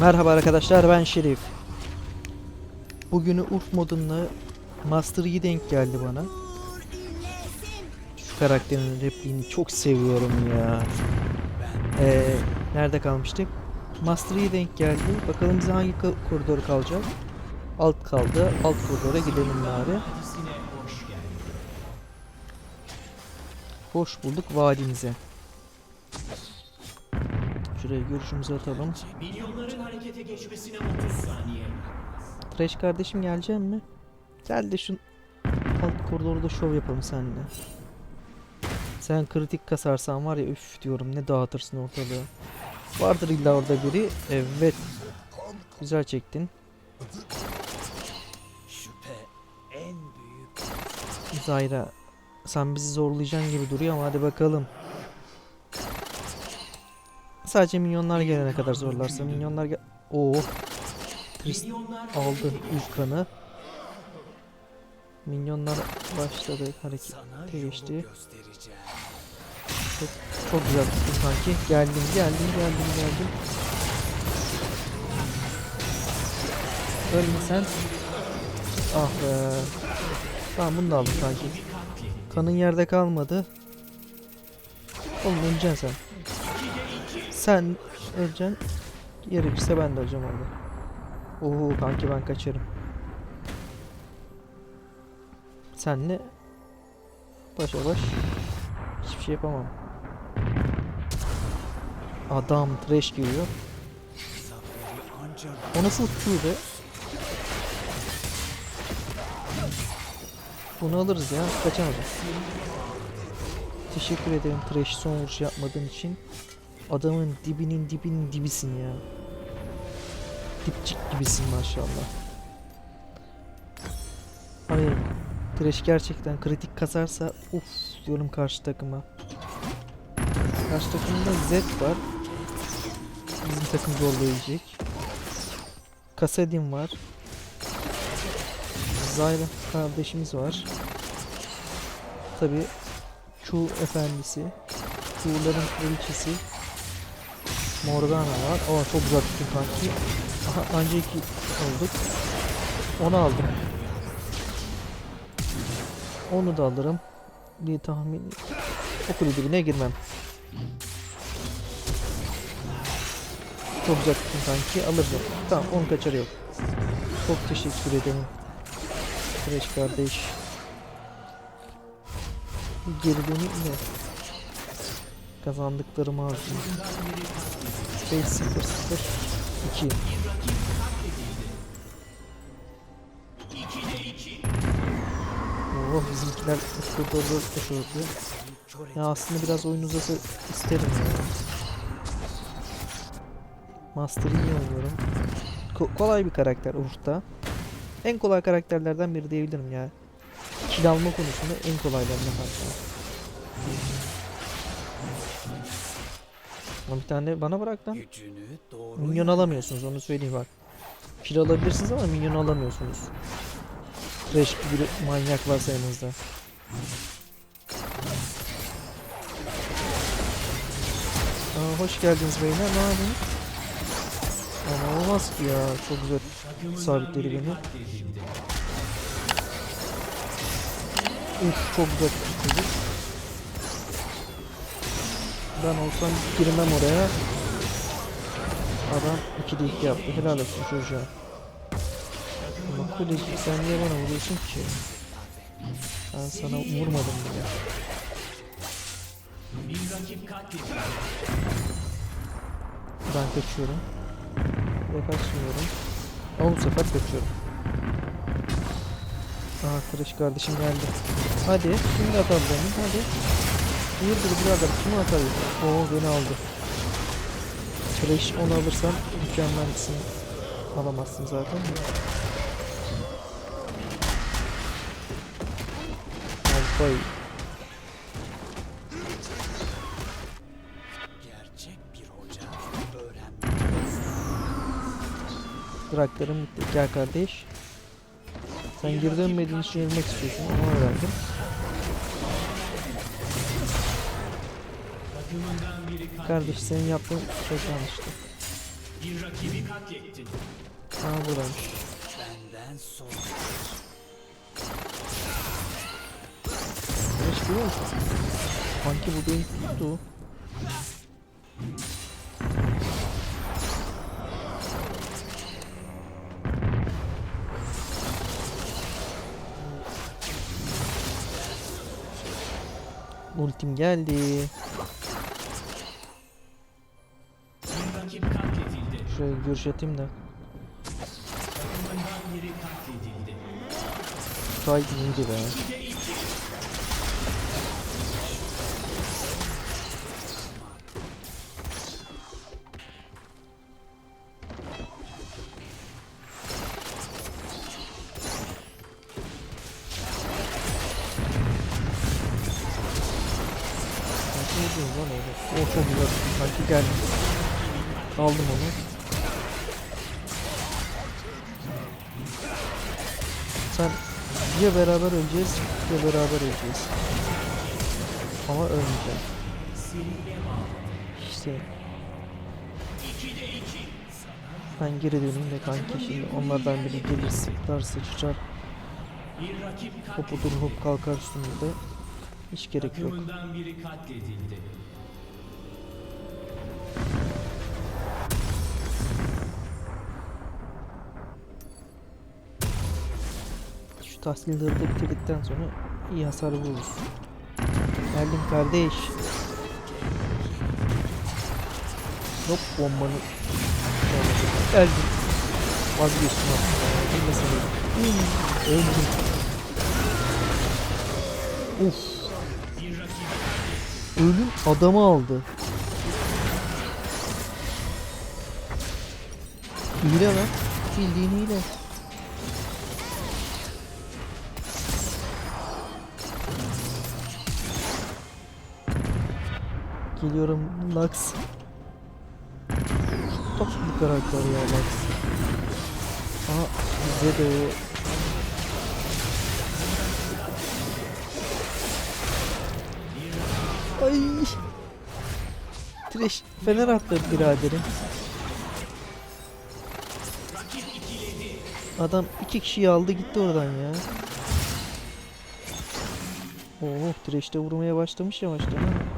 Merhaba arkadaşlar ben Şerif. Bugünü Urf modunda Master Yi denk geldi bana. Şu karakterin repliğini çok seviyorum ya. Ee, nerede kalmıştık? Master Yi denk geldi. Bakalım bize hangi koridor kalacak? Alt kaldı. Alt koridora gidelim bari. Hoş bulduk vadimize. Şuraya görüşümüzü atalım. Milyonların harekete geçmesine 30 saniye. Trash kardeşim gelecek mi? Gel de şu alt koridorda şov yapalım seninle. Sen kritik kasarsan var ya üf diyorum ne dağıtırsın ortalığı. Vardır illa orada biri. Evet. Güzel çektin. Şüphe en büyük Zayra. Sen bizi zorlayacaksın gibi duruyor ama hadi bakalım. Sadece minyonlar gelene kadar zorlarsa minyonlar gel... Oo. Trist aldı ilk kanı. Minyonlar başladı hareket sana geçti. göstereceğim. Çok güzel tuttun sanki. Geldim, geldim, geldim, geldim. Ölme sen. Ah be. Tamam bunu da aldım sanki. Kanın yerde kalmadı. Oğlum öleceksin sen. Sen öleceksin. Gerekirse ben de öleceğim orada. Oo kanki ben kaçarım. Senle başa baş hiçbir şey yapamam. Adam trash giriyor. O nasıl tutuyor be? Bunu alırız ya. Kaçamayız. Teşekkür ederim trash son vuruş yapmadığın için. Adamın dibinin dibinin dibisin ya. Dipçik gibisin maşallah. Hayır. Trash gerçekten kritik kasarsa uf diyorum karşı takıma. Karşı takımda Z var. Bizim takım zorlayacak. Kasadin var. Zayra kardeşimiz var. Tabi Chu efendisi. Chu'ların kraliçesi. Morgana var. Aa çok güzel tuttun kanki. Anca iki olduk. Onu aldım. Onu da alırım. Bir tahmin. O kulübüne girmem. Çok güzel tuttun kanki. Alırım. Tamam onu kaçarı yok. Çok teşekkür ederim. Fresh kardeş. Geri de. Kazandıklarımı harcayayım. 5 0 0 2 Oh bizimkiler koridorda koşuyordu. Ya aslında biraz oyun uzası isterim ya. Master iyi oynuyorum. Ko- kolay bir karakter Urf'ta. En kolay karakterlerden biri diyebilirim ya. Kill alma konusunda en kolaylarından hatta. Ama bir tane bana bırak lan. Minyon alamıyorsunuz onu söyleyeyim bak. Kill alabilirsiniz ama minyon alamıyorsunuz. Gibi bir manyak varsa yanınızda. Aa, hoş geldiniz beyler. Ne yapıyorsunuz? Ama olmaz ki ya. Çok güzel sabitledi beni. Uf çok güzel. Ben olsam girmem oraya. Adam 2'de 2 yaptı. Helal olsun çocuğa. Ama kuleci sen niye bana vuruyorsun ki? Ben sana vurmadım bile. Ben kaçıyorum. Ve kaçmıyorum. Ama bu sefer kaçıyorum. Aha Kırış kardeşim geldi. Hadi şimdi beni hadi. Hayırdır birader kimi atabilirsin? Oo beni aldı. Trash onu alırsan mükemmelsin. Alamazsın zaten. Alfay. Gerçek bir hoca öğrenmek Draklarım bitti. Gel kardeş. Sen geri dönmediğin için yenilmek istiyorsun. Onu öğrendim. Kardeş senin yaptığın çok yanlıştı. Bir rakibi katlettin. Aa buradaymış. Benden sonra. Hiç musun? Sanki bu beni tuttu. Ultim geldi. Şuraya görüş atayım da. Kay iyiydi be. Ya beraber öleceğiz ya beraber öleceğiz. Ama ölmeyeceğim. İşte. Ben geri döneyim de kanki şimdi onlardan biri gelir sıklar sıçrar. Bir rakip Hop katledildi. otur hop kalkar üstümüzde. Hiç gerek yok. Tahsilleri de bitirdikten sonra iyi hasar vururuz. Geldim kardeş. Hop bombanı. Geldim. Vazgeçtim aslında. Bilmesene. Hmm, öldüm. Uf. Ölüm adamı aldı. Hile lan. Bildiğin hile. Geliyorum Lux. Top bir karakter ya Lux. Aa bize de. Ay. Trash fener attı biraderim. Adam iki kişiyi aldı gitti oradan ya. Oo, Thresh de vurmaya başlamış yavaştan ha.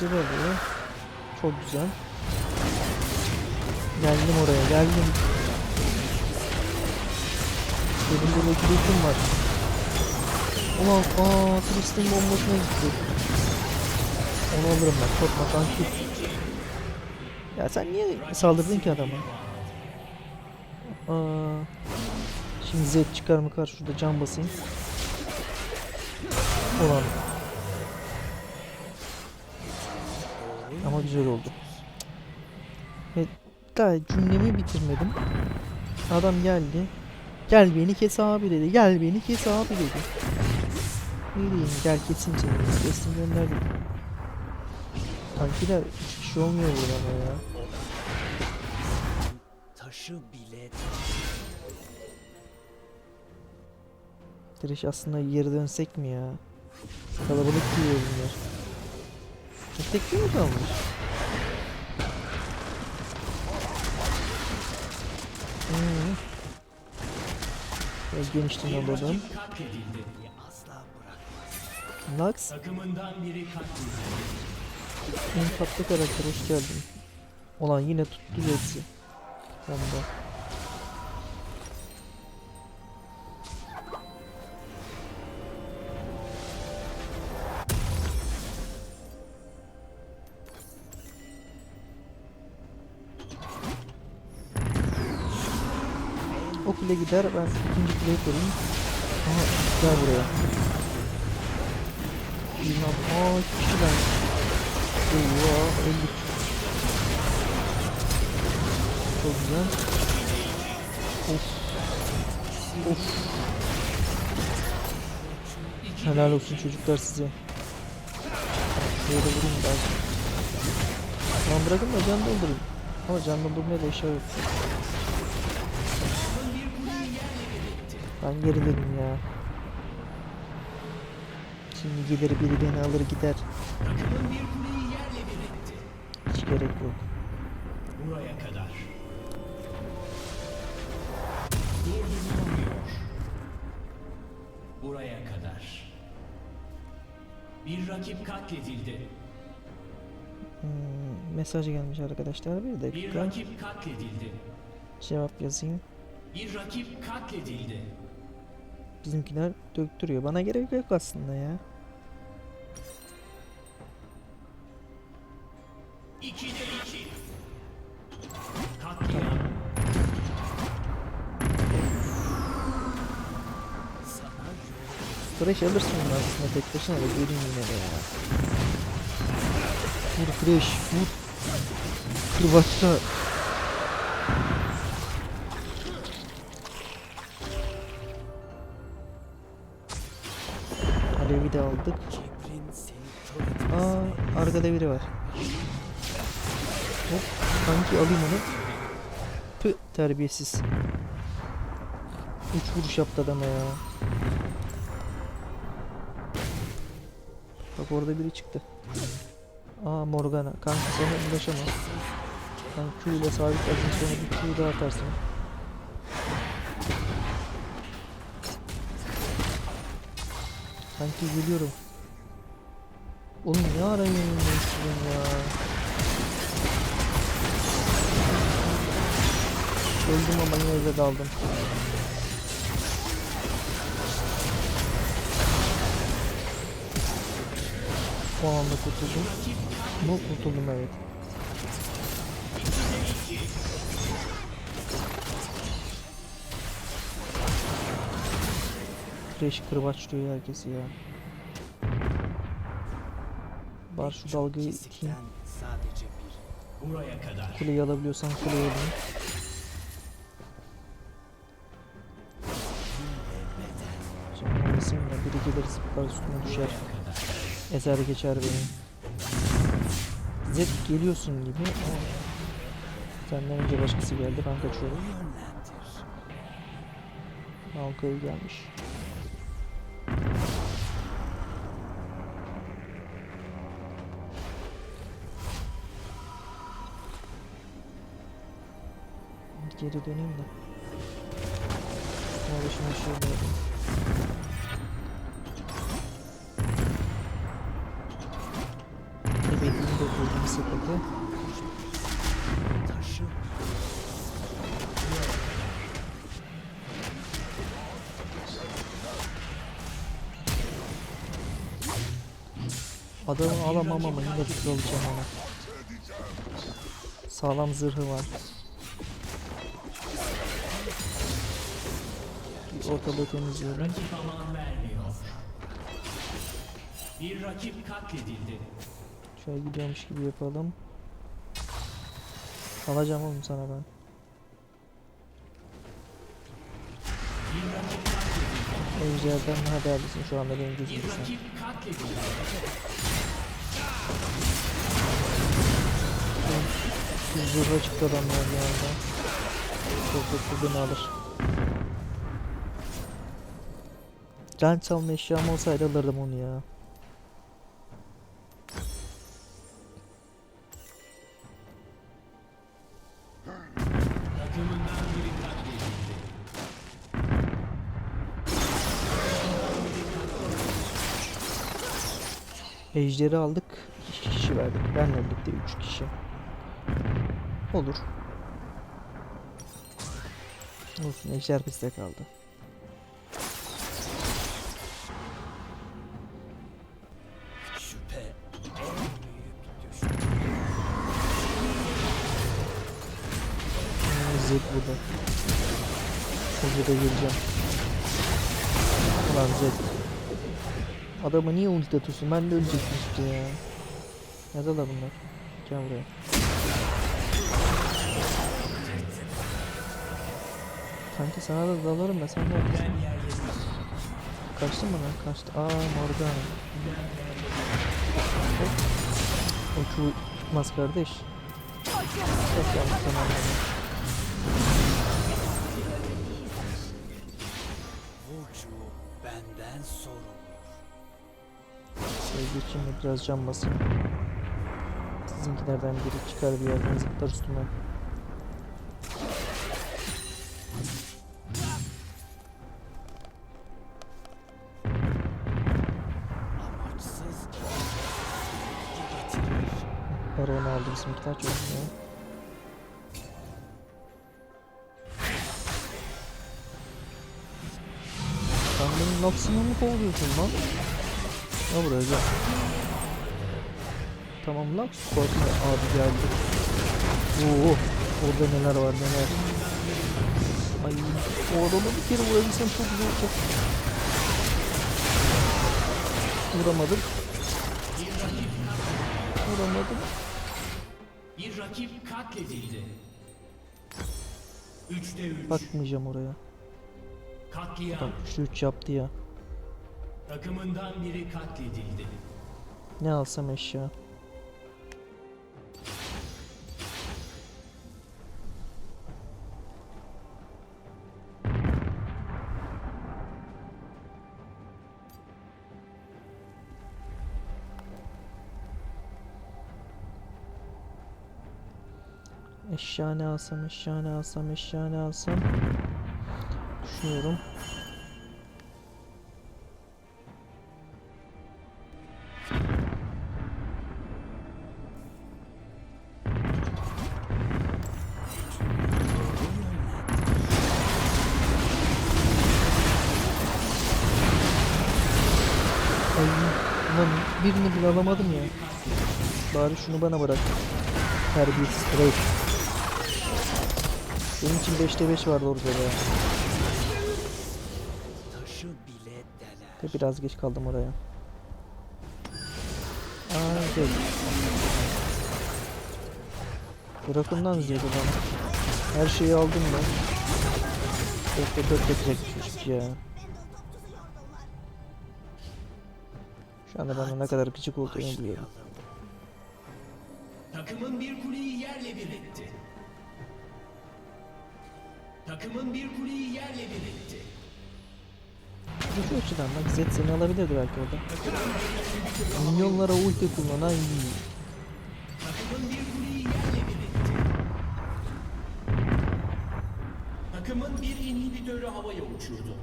Ejderi alıyor. Çok güzel. Geldim oraya geldim. Benim de bekleyetim var. Ulan aaa turistin bombasına gitti. Onu alırım ben korkma kanki. Ya sen niye saldırdın ki adama? Aa, şimdi Z çıkar mı kar şurada can basayım. Ulan. Ama güzel oldu. Evet, daha cümlemi bitirmedim. Adam geldi. Gel beni kes abi dedi. Gel beni kes abi dedi. Ne diyeyim gel kesin seni. Kestim gönderdim. Tankiler hiç kişi olmuyor burada ama ya. Taşı bile Trash aslında geri dönsek mi ya? Kalabalık diyor bunlar. E, Tek mi kalmış? Hmm. Biraz genişten alalım. Lux en tatlı karakter hoş geldin. Olan yine tuttu hepsi. Onda. Kule gider ben ikinci kuleyi koruyayım. Aha gel buraya. Bilmem. Aa kişiler. Eyvah öldük. Çok güzel. Of. Of. Helal olsun çocuklar size. Şöyle vurayım ben. Tamam bırakın da can doldurayım. Ama can doldurmaya da eşya yok. Ben geriledim ya. Şimdi gelir biri beni alır gider. Bir bir. Hiç gerek yok. Buraya kadar. Buraya kadar. Bir rakip katledildi. Hmm, mesaj gelmiş arkadaşlar. Bir Bir dakika. rakip katledildi. Cevap yazayım. Bir rakip katledildi. Bizimkiler döktürüyor. Bana gerek yok aslında ya. Fresh alırsın bunu aslında tek başına da gelin yine de ya. Vur Fresh vur. Kırbaçla. De aldık. Aa arkada biri var. Hop kanki alayım onu. Pı terbiyesiz. Üç vuruş yaptı adama ya. Bak orada biri çıktı. Aa Morgana. Kanka sana ulaşamaz. Kanka Q ile sabitlersin sonra bir Q daha atarsın. Kanki geliyorum. Oğlum ne ara değiştirdin ya. Öldüm ama yine de daldım. O anda kurtuldum. Bu kurtuldum evet. Fresh kırbaç diyor herkesi ya. Var şu dalgayı iteyim. Buraya kadar. Kuleyi alabiliyorsan kuleyi alayım. Şimdi resimle biri gelir zıplar üstüne düşer. Ezer geçer beni. Zed geliyorsun gibi ama senden önce başkası geldi ben kaçıyorum. Halkaya gelmiş. Geri döneyim de. Kardeşime şöyle yapayım. Ebediğini de buldum sepete. Taşı. Adamı alamam ama yine de alacağım ona. Sağlam zırhı var. Ortalığı temizliyorum. Rakip aman vermiyor. Bir rakip katledildi. Şöyle gidiyormuş gibi yapalım. Alacağım oğlum sana ben. Ejderden daha değerlisin şu anda benim gözümde sen. zırha çıktı adamlar bir anda. Çok çok beni alır. Can çalma eşyam olsaydı alırdım onu ya. Ejderi aldık. 2 kişi verdik. Benle birlikte 3 kişi. Olur. Olsun ejder bizde kaldı. Geleceğim. Ulan Zed. Adamı niye ulti atıyorsun? Ben de ölecektim işte ya. Nerede la bunlar? Gel buraya. Kanki sana da dalarım ben sen yerlerim. Kaçtın mı lan? Kaçtı. Aa Morgana. Hop. O tutmaz kardeş. Çok yanlış zamanlama. Benden sorulur. Şöyle geçeyim de biraz can basayım. Sizinkilerden biri çıkar bir yerden zıplar üstüme. Amaçsız bilgi getirir. Baron aldı bizimkiler çok güzel. Benim Nox'umu mu kovalıyorsun lan? Ne buraya gel. Tamam lan. Korkma abi geldi. Oo, orada neler var neler. Ay o adamı bir kere vurabilsem çok güzel olacak. Vuramadım. Vuramadım. Bir rakip katledildi. Bakmayacağım oraya. Katliam. Adam 3'te 3 yaptı ya. Takımından biri katledildi. Ne alsam eşya. Eşya ne alsam, eşya ne alsam, eşya ne alsam. Düşünüyorum. Ay, birini bile alamadım ya. Bari şunu bana bırak. Terbiyesiz Drake. Benim için 5'te 5 vardı orada ya. Ve biraz geç kaldım oraya. Aa şey. Drakon'dan ziyade bana. Her şeyi aldım ben. 4'te 4 yapacak çocuk ya. Şu anda bana ne kadar gıcık olduğunu biliyorum. Takımın bir kuleyi yerle bir etti. Takımın bir kuleyi yerle bir etti. Bu açıdan bak Zed seni alabilirdi belki orada. Minyonlara ulti kullanan iyi. Takımın bir inhibitörü havaya uçurdu.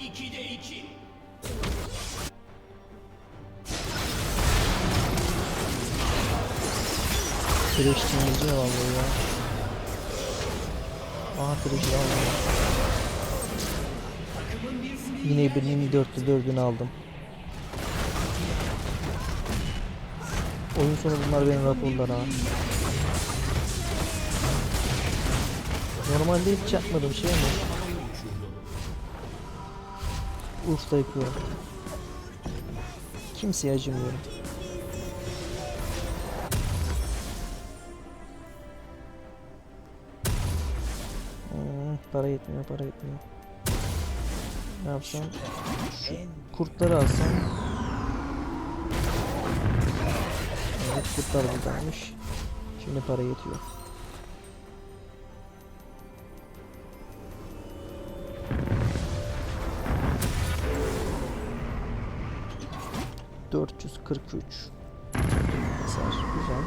2'de 2. Flash temizliyor vallahi ya. Aha flash'ı aldım. Yine birinin 404'ünü aldım. Oyun sonu bunlar benim raporlar ha. Normalde hiç yapmadım şey mi? Urf'ta yapıyorum. Kimseye acımıyorum. Hmm, para yetmiyor, para yetmiyor. Ne yapsam? Şu kurtları alsam. Evet, kurtlar buradaymış. Şimdi para yetiyor. Dört yüz kırk üç. Hasar güzel.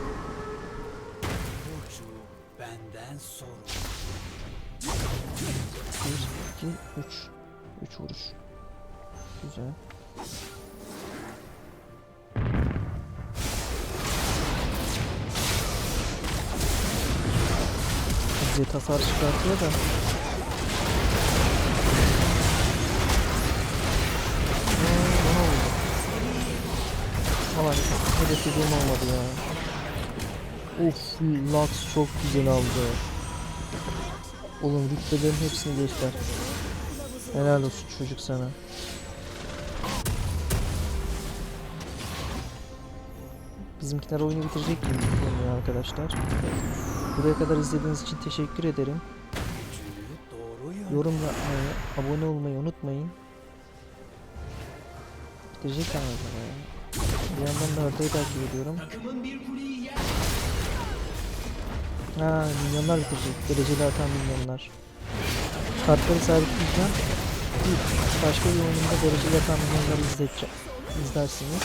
Burcu benden sorulur. Bir, iki, üç. Üç vuruş. Güzel. Zet hasar çıkartıyor da. Hedeflediğim olmadı ya. Uf, Lux çok güzel aldı. Oğlum rütbelerin hepsini göster. Helal olsun çocuk sana. Bizimkiler oyunu bitirecek gibi görünüyor arkadaşlar. Buraya kadar izlediğiniz için teşekkür ederim. Yorum yapmayı, abone olmayı unutmayın. Bitirecek kanalları ya. Bir yandan da haritayı takip ediyorum. Ha, milyonlar bitirecek. Dereceli atan milyonlar. Kartları sabitleyeceğim. Başka bir oyununda dereceli atan milyonları izleyeceğim. İzlersiniz.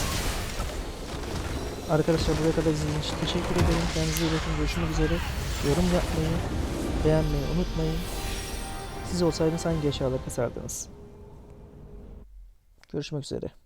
Arkadaşlar buraya kadar izlediğiniz için teşekkür ederim. Kendinize iyi bakın. Görüşmek üzere. Yorum yapmayı, beğenmeyi unutmayın. Siz olsaydınız hangi eşyaları kasardınız? Görüşmek üzere.